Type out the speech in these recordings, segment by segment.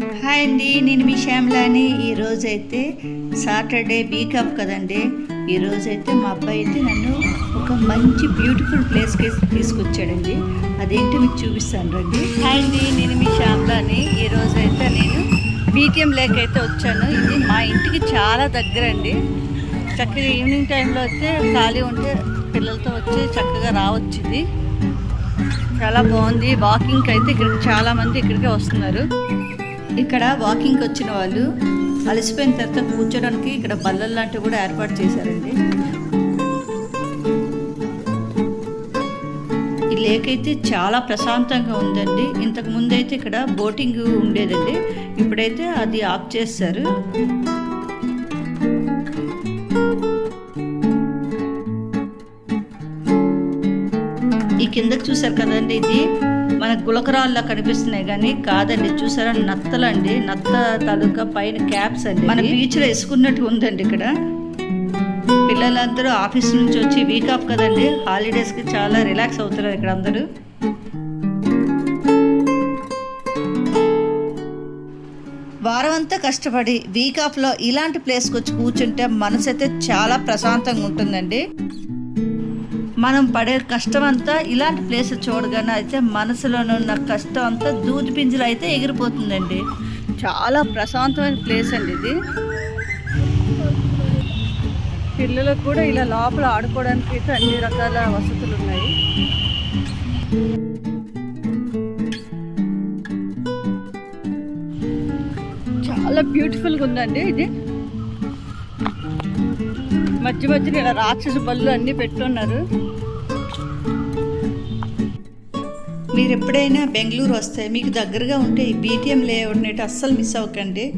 Hi అండి నేను మీ శ్యామ్లాని. ఈరోజైతే సాటర్డే వీకప్ కదండి. ఈరోజైతే మా అబ్బాయి అయితే నన్ను ఒక మంచి బ్యూటిఫుల్ ప్లేస్కి తీసుకొచ్చాడండి. అదేంటి మీకు చూపిస్తాను రండి. హాయ్ అండి నేను మీ శ్యామ్లాని. ఈరోజైతే నేను బీటీఎం లేక్ అయితే వచ్చాను. ఇది మా ఇంటికి చాలా దగ్గర అండి చక్కగా ఈవినింగ్ టైంలో అయితే ఖాళీ ఉంటే పిల్లలతో వచ్చి చక్కగా రావచ్చు ఇది చాలా బాగుంది. వాకింగ్కి అయితే ఇక్కడికి చాలా మంది ఇక్కడికే వస్తున్నారు. ఇక్కడ వాకింగ్ వచ్చిన వాళ్ళు అలసిపోయిన తర్వాత కూర్చోడానికి ఇక్కడ బల్లలు లాంటివి కూడా ఏర్పాటు చేశారండి. ఈ లేక్ అయితే చాలా ప్రశాంతంగా ఉందండి. ఇంతకు ముందు అయితే ఇక్కడ బోటింగ్ ఉండేదండి. ఇప్పుడైతే అది ఆఫ్ చేస్తారు. ఈ కిందకి చూసారు కదండి ఇది? మన గులకరాల్లా కనిపిస్తున్నాయి కానీ కాదండి చూసారా? నత్తలండి. నత్త తాలూకా పైన క్యాప్స్ అండి మన బీచ్లో వేసుకున్నట్టు ఉందండి ఇక్కడ. పిల్లలందరూ ఆఫీస్ నుంచి వచ్చి వీక్ ఆఫ్ కదండి. హాలిడేస్కి చాలా రిలాక్స్ అవుతున్నారు ఇక్కడ అందరూ. వారం అంతా కష్టపడి వీక్ ఆఫ్లో ఇలాంటి ప్లేస్కి వచ్చి కూర్చుంటే మనసు అయితే చాలా ప్రశాంతంగా ఉంటుందండి. మనం పడే కష్టం అంతా ఇలాంటి ప్లేస్ చూడగానే అయితే మనసులోనున్న కష్టం అంతా దూది పింజలు అయితే ఎగిరిపోతుందండి. చాలా ప్రశాంతమైన ప్లేస్ అండి ఇది. పిల్లలకు కూడా ఇలా లోపల ఆడుకోవడానికి అయితే అన్ని రకాల వసతులు ఉన్నాయి. చాలా బ్యూటిఫుల్గా ఉందండి ఇది. మధ్య మధ్యలో ఇలా రాక్షస బళ్ళు అన్నీ పెట్టున్నారు. మీరు ఎప్పుడైనా బెంగళూరు వస్తే మీకు దగ్గరగా ఉంటే ఈ బీటీఎం లేఅవుట్ నేటి అస్సలు మిస్ అవ్వకండి.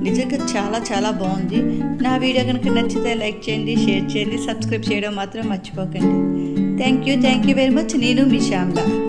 నిజంగా చాలా చాలా బాగుంది. నా వీడియో కనుక నచ్చితే లైక్ చేయండి షేర్ చేయండి సబ్స్క్రైబ్ చేయడం మాత్రం మర్చిపోకండి. Thank you thank you very much. నేను మీ శ్యామ్లా.